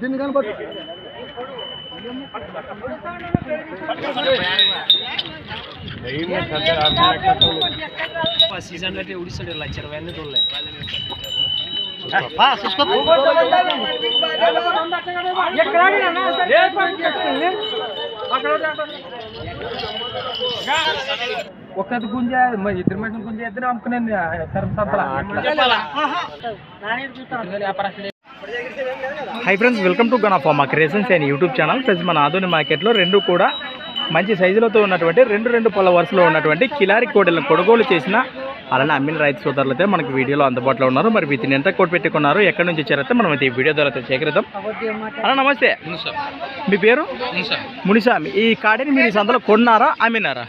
దీన్ని కనపడు सीजन ला ते एवढी सडेल लाचार व्याने तोडलाय ఒక్కటి గుంజ ఇద్దరు మనుషులు గుంజ ఇద్దరు అమ్ముకున్నాను hi friends welcome to gun of మా creations and YouTube channel friends మన ఆధునిక మార్కెట్లో రెండు కూడా మంచి సైజులతో ఉన్నటువంటి రెండు రెండు పళ్ళ వరుసలో ఉన్నటువంటి కిలారి కోడలను కొనుగోలు చేసిన అలానే అమ్మిన రైతు సోదరులు అయితే మనకి వీడియోలో అందుబాటులో ఉన్నారు. మరి వీటిని ఎంత కోట్ పెట్టుకున్నారు ఎక్కడి నుంచి వచ్చారైతే మనం అయితే ఈ వీడియో ద్వారా అయితే సేకరిద్దాం. అలా నమస్తే. మీ పేరు? మునిసామి ఈ కాడిని మీరు ఈ సంతలో కొన్నారా అమ్మినారా?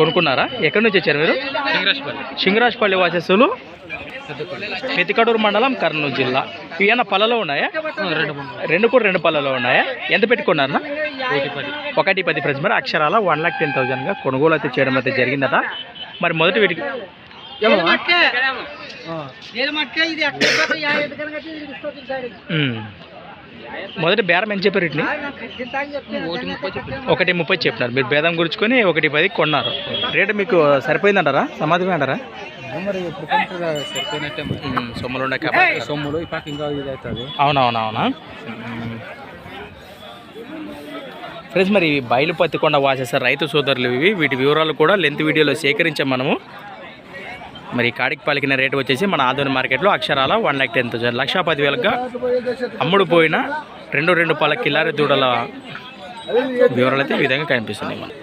కొనుక్కున్నారా? ఎక్కడి నుంచి వచ్చారు మీరు? సింగరాజ్పల్లి వాసస్సులు పెతికడూరు మండలం కర్నూలు జిల్లా. ఇవి ఏమైనా పళ్ళలో ఉన్నాయా? రెండు కూడా రెండు పళ్ళలో ఉన్నాయా? ఎంత పెట్టుకున్నారా ఒకటి పది. ఒకటి పది ఫ్రెండ్స్ మరి అక్షరాల వన్ ల్యాక్ టెన్ థౌజండ్గా కొనుగోలు అయితే చేయడం అయితే జరిగిందట. మరి మొదటి వీటికి. మొదటి బేరం ఎంత చెప్పారు వీటిని? ఒకటి ముప్పై చెప్పినారు. మీరు భేదం గుర్చుకొని ఒకటి పది కొన్నారు. రేటు మీకు సరిపోయిందంటారా? సమాధమే అంటారా? సొమ్ములు ఉన్నాయి కాబట్టి. సొమ్ములు అవునవునవునా? ఫ్రెండ్స్ మరి ఇవి బయలుపత్తికొండ కొండ రైతు సోదరులు ఇవి. వీటి వివరాలు కూడా లెంత్ వీడియోలో సేకరించాం మనము. మరి కాడికి పలికిన రేటు వచ్చేసి మన ఆధునిక మార్కెట్లో అక్షరాల వన్ ల్యాక్ టెన్ థౌసండ్. లక్షా పదివేలుగా అమ్ముడు పోయిన రెండు రెండు పల కిల్లారి దూడల వివరాలు అయితే ఈ విధంగా కనిపిస్తున్నాయి మనం